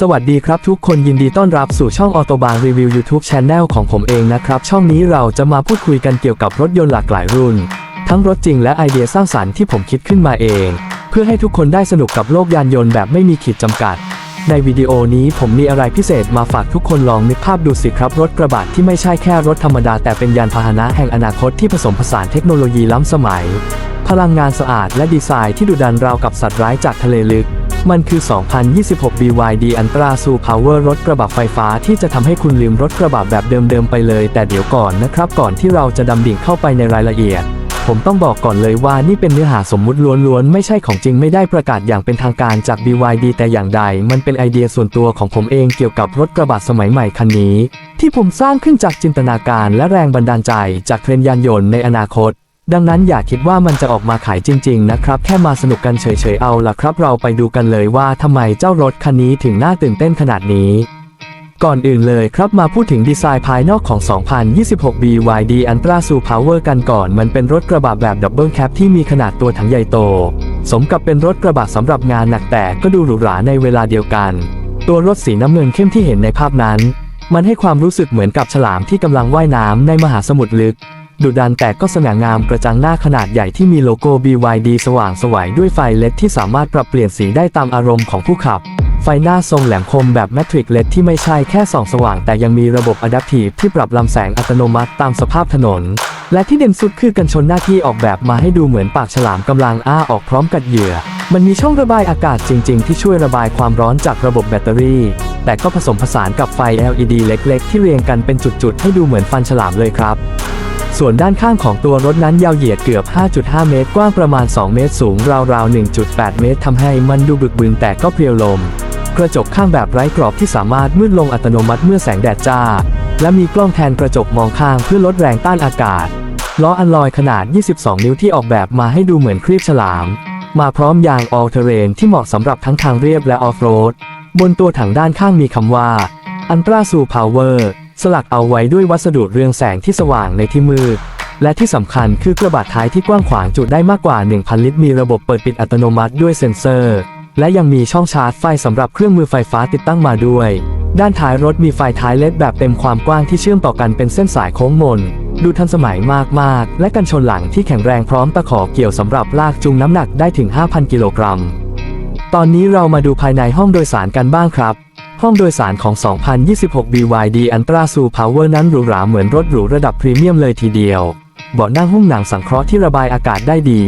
สวัสดีครับทุกคนยินดีต้อนรับสู่ช่องออโตบางรีวิว YouTube Channel ของผมเองนะครับ ช่องนี้เราจะมาพูดคุยกันเกี่ยวกับรถยนต์หลากหลายรุ่น ทั้งรถจริงและไอเดียสร้างสรรค์ที่ผมคิดขึ้นมาเอง เพื่อให้ทุกคนได้สนุกกับโลกยานยนต์แบบไม่มีขีดจำกัด ในวิดีโอนี้ผมมีอะไรพิเศษมาฝากทุกคนลองนึกภาพดูสิครับ รถกระบะที่ไม่ใช่แค่รถธรรมดาแต่เป็นยานพาหนะแห่งอนาคตที่ผสมผสานเทคโนโลยีล้ำสมัย พลังงานสะอาดและดีไซน์ที่ดุดันราวกับสัตว์ร้ายจากทะเลลึก มันคือ 2026 BYD Ultra Super Power รถกระบะไฟฟ้าที่จะทำให้คุณลืมรถกระบะแบบเดิมๆไปเลย แต่เดี๋ยวก่อนนะครับ ก่อนที่เราจะดำดิ่งเข้าไปในรายละเอียด ผมต้องบอกก่อนเลยว่านี่เป็นเนื้อหาสมมุติล้วนๆ ไม่ใช่ของจริงไม่ได้ประกาศอย่างเป็นทางการจาก BYD แต่อย่างใด มันเป็นไอเดียส่วนตัวของผมเองเกี่ยวกับรถกระบะสมัยใหม่คันนี้ ที่ผมสร้างขึ้นจากจินตนาการและแรงบันดาลใจจากเทรนยานยนต์ในอนาคต ดังนั้นอย่าคิดว่ามันจะออกมาขายจริง ๆ นะครับ แค่มาสนุกกันเฉย ๆ เอาล่ะครับ เราไปดูกันเลยว่าทำไมเจ้ารถคันนี้ถึงน่าตื่นเต้นขนาดนี้ ก่อนอื่นเลยครับมาพูดถึงดีไซน์ภายนอกของ 2026 BYD Ultra Super Power กันก่อน มันเป็นรถกระบะแบบดับเบิลแคปที่มีขนาดตัวถังใหญ่โต สมกับเป็นรถกระบะสำหรับงานหนักแต่ก็ดูหรูหราในเวลาเดียวกัน ตัวรถสีน้ำเงินเข้มที่เห็นในภาพนั้น มันให้ความรู้สึกเหมือนกับฉลามที่กำลังว่ายน้ำในมหาสมุทรลึก ดุดันแต่ก็สง่างามกระจังหน้าขนาดใหญ่ที่มีโลโก้ BYD สว่างสวัยด้วยไฟเลดที่สามารถปรับเปลี่ยนสีได้ตามอารมณ์ของผู้ขับ ไฟหน้าทรงแหลมคมแบบแมทริกเลดที่ไม่ใช่แค่ส่องสว่าง แต่ยังมีระบบอะดัพทีฟที่ปรับลำแสงอัตโนมัติตามสภาพถนน และที่เด่นสุดคือกันชนหน้าที่ออกแบบมาให้ดูเหมือนปากฉลามกำลังอ้าออกพร้อมกัดเหยื่อมันมีช่องระบายอากาศจริง ๆ ที่ช่วยระบายความร้อนจากระบบแบตเตอรี่ แต่ก็ผสมผสานกับไฟ LED เล็ก ๆ ที่เรียงกันเป็นจุด ๆ ให้ดูเหมือนฟันฉลามเลยครับ ส่วนด้านข้างของตัวรถนั้นยาวเหยียดเกือบ 5.5 เมตร กว้างประมาณ 2 เมตรสูงราวๆ 1.8 เมตรทำให้มันดูบึกบึนแต่ก็เพรียวลม กระจกข้างแบบไร้กรอบที่สามารถมืดลงอัตโนมัติเมื่อแสงแดดจ้า และมีกล้องแทนกระจกมองข้างเพื่อลดแรงต้านอากาศ ล้ออัลลอยขนาด 22 นิ้วที่ออกแบบมาให้ดูเหมือนครีบฉลาม มาพร้อมยาง all terrain ที่เหมาะสำหรับทั้งทางเรียบและออฟโรด บนตัวถังด้านข้างมีคำว่า Ultra Su Power สลักเอาไว้ด้วยวัสดุเรืองแสงที่สว่างในที่มืดและที่สำคัญคือกระบะท้ายที่กว้างขวางจุได้มากกว่า 1,000 ลิตร มีระบบเปิดปิดอัตโนมัติด้วยเซ็นเซอร์ และยังมีช่องชาร์จไฟสำหรับเครื่องมือไฟฟ้าติดตั้งมาด้วย ด้านท้ายรถมีไฟท้ายเลดแบบเต็มความกว้างที่เชื่อมต่อกันเป็นเส้นสายโค้งมน ดูทันสมัยมาก ๆ และกันชนหลังที่แข็งแรงพร้อมตะขอเกี่ยวสำหรับลากจูงน้ำหนักได้ถึง 5,000 กิโลกรัม ตอนนี้เรามาดูภายในห้องโดยสารกันบ้างครับ ห้องโดยสารของ 2026 BYD Ultra Super Power นั้นหรูหราเหมือนรถหรูระดับพรีเมียมเลยทีเดียว เบาะนั่งหุ้มหนังสังเคราะห์ที่ระบายอากาศได้ดี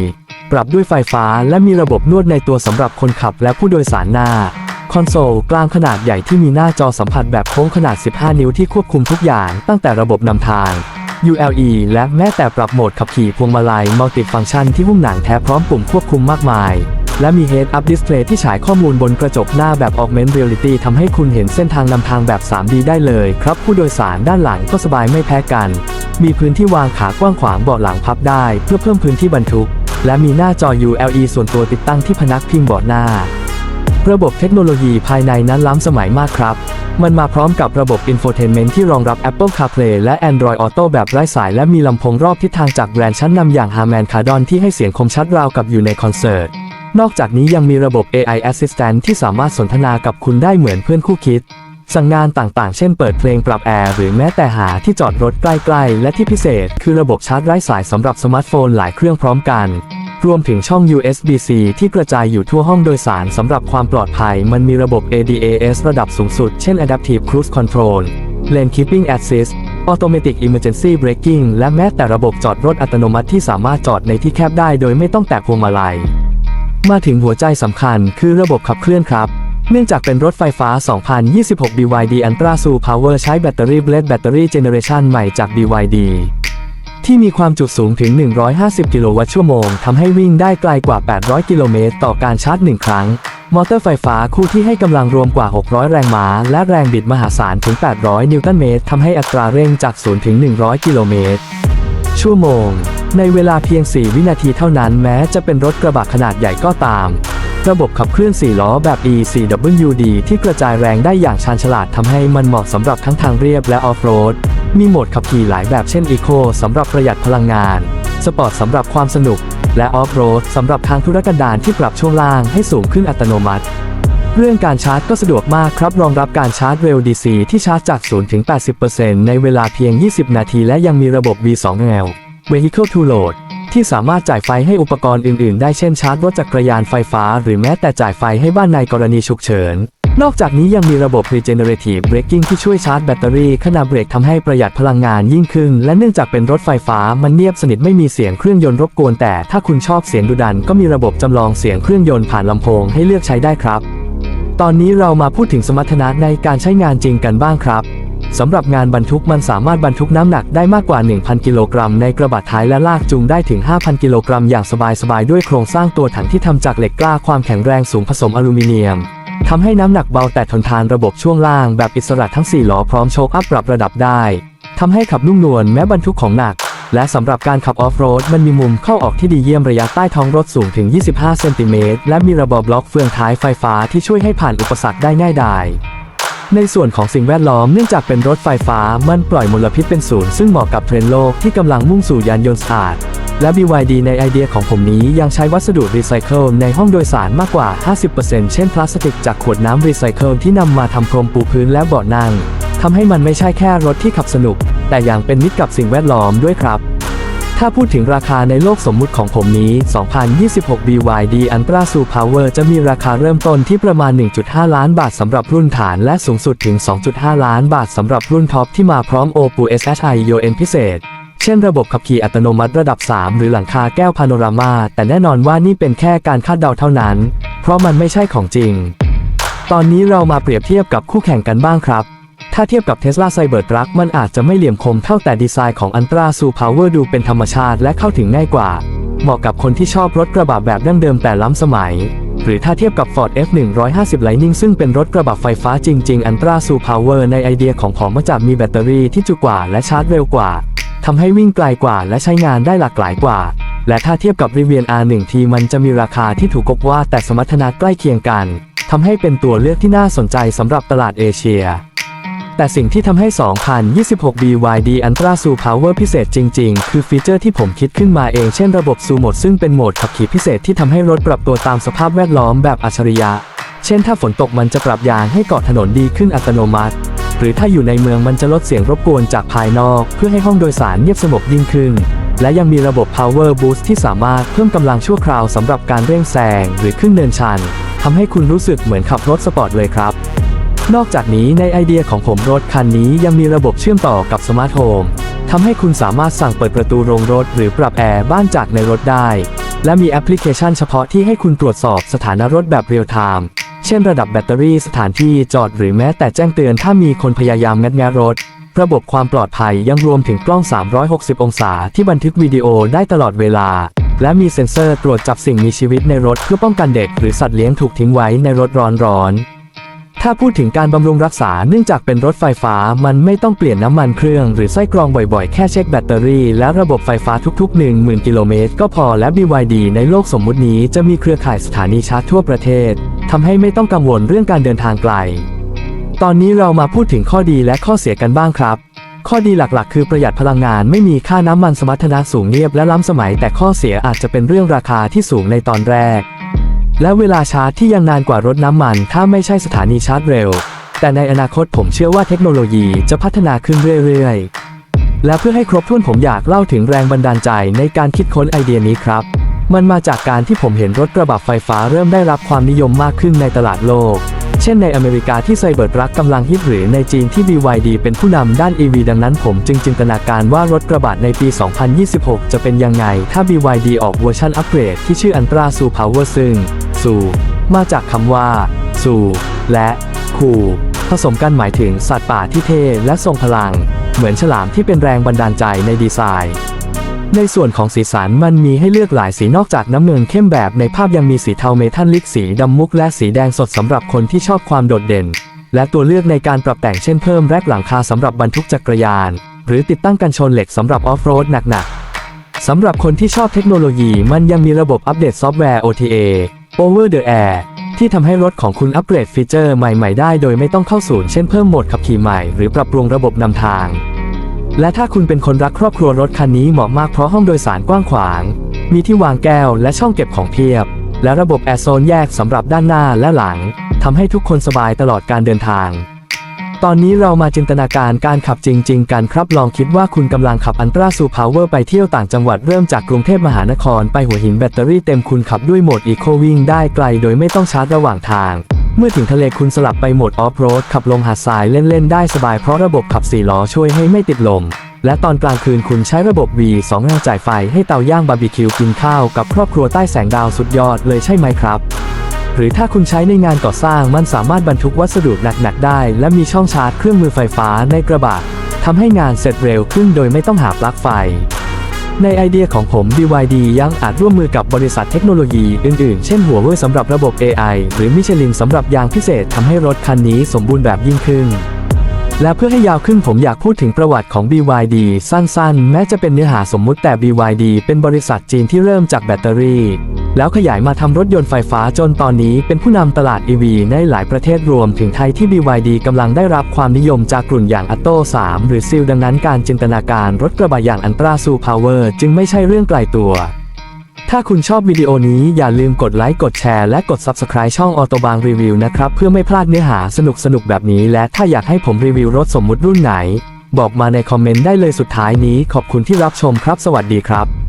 ปรับด้วยไฟฟ้าและมีระบบนวดในตัวสำหรับคนขับและผู้โดยสารหน้า คอนโซลกลางขนาดใหญ่ที่มีหน้าจอสัมผัสแบบโค้งขนาด 15 นิ้วที่ควบคุมทุกอย่างตั้งแต่ระบบนำทาง ULE และแม้แต่ปรับโหมดขับขี่พวงมาลัยมัลติฟัง c t ชันที่หุ้มหนังแท้พร้อมปุ่มควบคุมมากมาย และมี Head Up Display ที่ฉายข้อมูลบนกระจกหน้าแบบ Augmented Reality ทำให้คุณเห็นเส้นทางนำทางแบบ 3D ได้เลยครับ ผู้โดยสารด้านหลังก็สบายไม่แพ้กัน มีพื้นที่วางขากว้างขวางเบาะหลังพับได้ เพื่อเพิ่มพื้นที่บรรทุก และมีหน้าจอ ULE ส่วนตัวติดตั้งที่พนักพิงเบาะหน้า ระบบเทคโนโลยีภายในนั้นล้ำสมัยมากครับมันมาพร้อมกับระบบ Infotainment ที่รองรับ Apple CarPlay และ Android Auto แบบไร้สาย และมีลำโพงรอบทิศทางจากแบรนด์ชั้นนำอย่าง Harman Kardon ที่ให้เสียงคมชัดราวกับอยู่ในคอนเสิร์ต นอกจากนี้ยังมีระบบ AI Assistant ที่สามารถสนทนากับคุณได้เหมือนเพื่อนคู่คิด สั่งงานต่างๆ เช่นเปิดเพลงปรับแอร์หรือแม้แต่หาที่จอดรถใกล้ๆ และที่พิเศษ คือระบบชาร์จไร้สายสำหรับสมาร์ทโฟนหลายเครื่องพร้อมกัน รวมถึงช่อง USB-C ที่กระจายอยู่ทั่วห้องโดยสารสำหรับความปลอดภัย มันมีระบบ ADAS ระดับสูงสุด เช่น Adaptive Cruise Control Lane Keeping Assist Automatic Emergency Braking และแม้แต่ระบบจอดรถอัตโนมัติที่สามารถจอดในที่แคบได้โดยไม่ต้องแตะพวงมาลัย มาถึงหัวใจสำคัญคือระบบขับเคลื่อนครับ เนื่องจากเป็นรถไฟฟ้า 2026 BYD Ultra Super Power ใช้แบตเตอรี่ Blade Battery Generation ใหม่จาก BYD ที่มีความจุสูงถึง 150 กิโลวัตต์ชั่วโมงทำให้วิ่งได้ไกลกว่า 800 กิโลเมตรต่อการชาร์จ 1 ครั้ง มอเตอร์ไฟฟ้าคู่ที่ให้กำลังรวมกว่า 600 แรงม้า และแรงบิดมหาศาลถึง 800 นิวตันเมตรทำให้อัตราเร่งจาก 0 ถึง 100 กิโลเมตร ชั่วโมง ในเวลาเพียง 4 วินาทีเท่านั้นแม้จะเป็นรถกระบะขนาดใหญ่ก็ตาม ระบบขับเคลื่อน 4 ล้อแบบ E4WD ที่กระจายแรงได้อย่างชาญฉลาดทำให้มันเหมาะสำหรับทั้งทางเรียบและออฟโรด มีโหมดขับขี่หลายแบบเช่น Eco สำหรับประหยัดพลังงาน สปอร์ตสำหรับความสนุก และออฟโรดสำหรับทางธุรกันดารที่ปรับช่วงล่างให้สูงขึ้นอัตโนมัติ เรื่องการชาร์จก็สะดวกมากครับ รองรับการชาร์จเร็ว DC ที่ชาร์จจาก 0 ถึง 80%ในเวลาเพียง 20 นาที และยังมีระบบ V2L Vehicle to Load ที่สามารถจ่ายไฟให้อุปกรณ์อื่น ๆ ได้เช่นชาร์จรถจักรยานไฟฟ้า หรือแม้แต่จ่ายไฟให้บ้านในกรณีฉุกเฉิน นอกจากนี้ยังมีระบบ Regenerative Braking ที่ช่วยชาร์จแบตเตอรี่ขณะเบรกทำให้ประหยัดพลังงานยิ่งขึ้น และเนื่องจากเป็นรถไฟฟ้ามันเงียบสนิทไม่มีเสียงเครื่องยนต์รบกวนแต่ถ้าคุณชอบเสียงดุดัน ก็มีระบบจำลองเสียงเครื่องยนต์ผ่านลำโพงให้เลือกใช้ได้ครับ ตอนนี้เรามาพูดถึงสมรรถนะในการใช้งานจริงกันบ้างครับสำหรับงานบรรทุกมันสามารถบรรทุกน้ำหนักได้มากกว่า 1,000 กิโลกรัมในกระบะท้ายและลากจูงได้ถึง 5,000 กิโลกรัมอย่างสบายๆ ด้วยโครงสร้างตัวถังที่ทำจากเหล็กกล้าความแข็งแรงสูงผสมอลูมิเนียมทำให้น้ำหนักเบาแต่ทนทานระบบช่วงล่างแบบอิสระทั้ง 4 ล้อพร้อมโชคอัพปรับระดับได้ทำให้ขับนุ่มนวลแม้บรรทุกของหนัก และสำหรับการขับออฟโรดมันมีมุมเข้าออกที่ดีเยี่ยมระยะใต้ท้องรถสูงถึง 25 เซนติเมตร และมีระบบบล็อกเฟืองท้ายไฟฟ้าที่ช่วยให้ผ่านอุปสรรคได้ง่ายดาย ในส่วนของสิ่งแวดล้อมเนื่องจากเป็นรถไฟฟ้ามันปล่อยมลพิษเป็นศูนย์ซึ่งเหมาะกับเทรนด์โลกที่กำลังมุ่งสู่ยานยนต์สะอาดและ BYD ในไอเดียของผมนี้ยังใช้วัสดุรีไซเคิลในห้องโดยสารมากกว่า 50%เช่นพลาสติกจากขวดน้ำรีไซเคิลที่นำมาทำพรมปูพื้นและเบาะนั่ง ทำให้มันไม่ใช่แค่รถที่ขับสนุก แต่อยังเป็นมิตรกับสิ่งแวดล้อมด้วยครับ ถ้าพูดถึงราคาในโลกสมมุติของผมนี้ 2026 BYD Ultra Su Power จะมีราคาเริ่มต้นที่ประมาณ 1.5 ล้านบาทสำหรับรุ่นฐาน และสูงสุดถึง 2.5 ล้านบาทสำหรับรุ่นท็อปที่มาพร้อม OPU SHI UN พิเศษเช่นระบบขับขี่อัตโนมัติระดับ 3 หรือหลังคาแก้วพาโนรามา แต่แน่นอนว่านี่เป็นแค่การคาดเดาเท่านั้น เพราะมันไม่ใช่ของจริง ตอนนี้เรามาเปรียบเทียบกับคู่แข่งกันบ้างครับ ถ้าเทียบกับ Tesla Cybertruck มันอาจจะไม่เหลี่ยมคมเท่าแต่ดีไซน์ของ Ultra Super Power ดูเป็นธรรมชาติและเข้าถึงง่ายกว่า เหมาะกับคนที่ชอบรถกระบะแบบดั้งเดิมแต่ล้ำสมัย หรือถ้าเทียบกับ Ford F150 Lightning ซึ่งเป็นรถกระบะไฟฟ้าจริงๆ Ultra Super Power ในไอเดียของผมมาจากมีแบตเตอรี่ที่จุกว่าและชาร์จเร็วกว่าทำให้วิ่งไกลกว่าและใช้งานได้หลากหลายกว่า และถ้าเทียบกับ Rivian R1T มันจะมีราคาที่ถูกกบว่าแต่สมรรถนะใกล้เคียงกันทำให้เป็นตัวเลือกที่น่าสนใจสำหรับตลาดเอเชีย แต่สิ่งที่ทำให้ 2026 BYD Ultra Su Power พิเศษจริง ๆ คือฟีเจอร์ที่ผมคิดขึ้นมาเองเช่นระบบ Su Mode ซึ่งเป็นโหมดขับขี่พิเศษที่ทำให้รถปรับตัวตามสภาพแวดล้อมแบบอัจฉริยะ เช่นถ้าฝนตกมันจะปรับยางให้เกาะถนนดีขึ้นอัตโนมัติ หรือถ้าอยู่ในเมืองมันจะลดเสียงรบกวนจากภายนอก เพื่อให้ห้องโดยสารเงียบสงบยิ่งขึ้น และยังมีระบบ Power Boost ที่สามารถเพิ่มกำลังชั่วคราวสำหรับการเร่งแซงหรือขึ้นเนินชันทำให้คุณรู้สึกเหมือนขับรถสปอร์ตเลยครับ นอกจากนี้ในไอเดียของผมรถคันนี้ยังมีระบบเชื่อมต่อกับสมาร์ทโฮมทำให้คุณสามารถสั่งเปิดประตูโรงรถหรือปรับแอร์บ้านจากในรถได้ และมีแอปพลิเคชันเฉพาะที่ให้คุณตรวจสอบสถานะรถแบบเรียลไทม์เช่นระดับแบตเตอรี่สถานที่จอดหรือแม้แต่แจ้งเตือนถ้ามีคนพยายามงัดแงะรถ ระบบความปลอดภัยยังรวมถึงกล้อง 360 องศาที่บันทึกวิดีโอได้ตลอดเวลา และมีเซ็นเซอร์ตรวจจับสิ่งมีชีวิตในรถเพื่อป้องกันเด็กหรือสัตว์เลี้ยงถูกทิ้งไว้ในรถร้อนๆ ถ้าพูดถึงการบำรุงรักษาเนื่องจากเป็นรถไฟฟ้ามันไม่ต้องเปลี่ยนน้ำมันเครื่องหรือไส้กรองบ่อยๆ แค่เช็คแบตเตอรี่และระบบไฟฟ้าทุก ๆ 10,000 กิโลเมตรก็พอและ BYD ในโลกสมมุตินี้จะมีเครือข่ายสถานีชาร์จทั่วประเทศทำให้ไม่ต้องกังวลเรื่องการเดินทางไกล ตอนนี้เรามาพูดถึงข้อดีและข้อเสียกันบ้างครับ ข้อดีหลักๆ คือประหยัดพลังงานไม่มีค่าน้ำมันสมรรถนะสูงเงียบและล้ำสมัย แต่ข้อเสียอาจจะเป็นเรื่องราคาที่สูงในตอนแรก และเวลาชาร์จที่ยังนานกว่ารถน้ำมัน ถ้าไม่ใช่สถานีชาร์จเร็ว แต่ในอนาคตผมเชื่อว่าเทคโนโลยีจะพัฒนาขึ้นเรื่อยๆ และเพื่อให้ครบถ้วนผมอยากเล่าถึงแรงบันดาลใจในการคิดค้นไอเดียนี้ครับ มันมาจากการที่ผมเห็นรถกระบะไฟฟ้าเริ่มได้รับความนิยมมากขึ้นในตลาดโลก เช่นในอเมริกาที่ไซเบอร์รัคกำลังฮิตหรือในจีนที่ BYD เป็นผู้นำด้าน EV ดังนั้นผมจึงจินตนาการว่ารถกระบะในปี 2026 จะเป็นยังไง ถ้า BYD ออกเวอร์ชันอัปเกรดที่ชื่อ Ultra Su Power ซึ่ง Su มาจากคำว่า Su และคูผสมกันหมายถึงสัตว์ป่าที่เท่และทรงพลัง เหมือนฉลามที่เป็นแรงบันดาลใจในดีไซน์ ในส่วนของสีสันมันมีให้เลือกหลายสีนอกจากน้ำเงินเข้มแบบในภาพยังมีสีเทาเมทัลลิกสีดำมุกและสีแดงสดสำหรับคนที่ชอบความโดดเด่น และตัวเลือกในการปรับแต่งเช่นเพิ่มแร็กหลังคาสำหรับบรรทุกจักรยาน หรือติดตั้งกันชนเหล็กสำหรับออฟโรดหนักๆสำหรับคนที่ชอบเทคโนโลยีมันยังมีระบบอัปเดตซอฟต์แวร์ OTA Over the Air ที่ทำให้รถของคุณอัปเกรดฟีเจอร์ใหม่ ๆ ได้ โดยไม่ต้องเข้าศูนย์เช่นเพิ่มโหมดขับขี่ใหม่หรือปรับปรุงระบบนำทาง และถ้าคุณเป็นคนรักครอบครัวรถคันนี้เหมาะมากเพราะห้องโดยสารกว้างขวาง มีที่วางแก้วและช่องเก็บของเพียบ และระบบแอร์โซนแยกสำหรับด้านหน้าและหลังทำให้ทุกคนสบายตลอดการเดินทาง ตอนนี้เรามาจินตนาการการขับจริง ๆ กันครับ ลองคิดว่าคุณกำลังขับอันตราซูพาวเวอร์ไปเที่ยวต่างจังหวัดเริ่มจากกรุงเทพมหานคร ไปหัวหินแบตเตอรี่เต็มคุณขับด้วยโหมดอีโควิ่งได้ไกล โดยไม่ต้องชาร์จระหว่างทาง เมื่อถึงทะเลคุณสลับไปโหมดออฟโรดขับลงหาดทรายเล่น ๆ ได้สบายเพราะระบบขับสี่ล้อช่วยให้ไม่ติดลม และตอนกลางคืนคุณใช้ระบบ V2 แรงจ่ายไฟให้เตาย่างบาร์บีคิวกินข้าวกับครอบครัวใต้แสงดาวสุดยอดเลยใช่ไหมครับ หรือถ้าคุณใช้ในงานก่อสร้างมันสามารถบรรทุกวัสดุหนัก ๆ ได้ และมีช่องชาร์จเครื่องมือไฟฟ้าในกระบะทำให้งานเสร็จเร็วขึ้นโดยไม่ต้องหาปลั๊กไฟ ในไอเดียของผม BYD ยังอาจร่วมมือกับบริษัทเทคโนโลยีอื่นๆ เช่นหัวเว่ยสำหรับระบบ AI หรือมิชลินสำหรับยางพิเศษทำให้รถคันนี้สมบูรณ์แบบยิ่งขึ้น และเพื่อให้ยาวขึ้นผมอยากพูดถึงประวัติของ BYD สั้นๆ แม้จะเป็นเนื้อหาสมมุติแต่ BYD เป็นบริษัทจีนที่เริ่มจากแบตเตอรี่ แล้วขยายมาทำรถยนต์ไฟฟ้าจนตอนนี้เป็นผู้นำตลาด EV ในหลายประเทศรวมถึงไทยที่ BYD กำลังได้รับความนิยมจากกลุ่มอย่าง Atto 3หรือซิลดังนั้นการจินตนาการรถกระบะอย่างอันตราซูพาวเวอร์จึงไม่ใช่เรื่องไกลตัว ถ้าคุณชอบวิดีโอนี้อย่าลืมกดไลค์กดแชร์และกด Subscribe ช่องออโตบางรีวิวนะครับเพื่อไม่พลาดเนื้อหาสนุกๆแบบนี้ และถ้าอยากให้ผมรีวิวรถสมมุติรุ่นไหน บอกมาในคอมเมนต์ได้เลยสุดท้ายนี้ ขอบคุณที่รับชมครับ สวัสดีครับ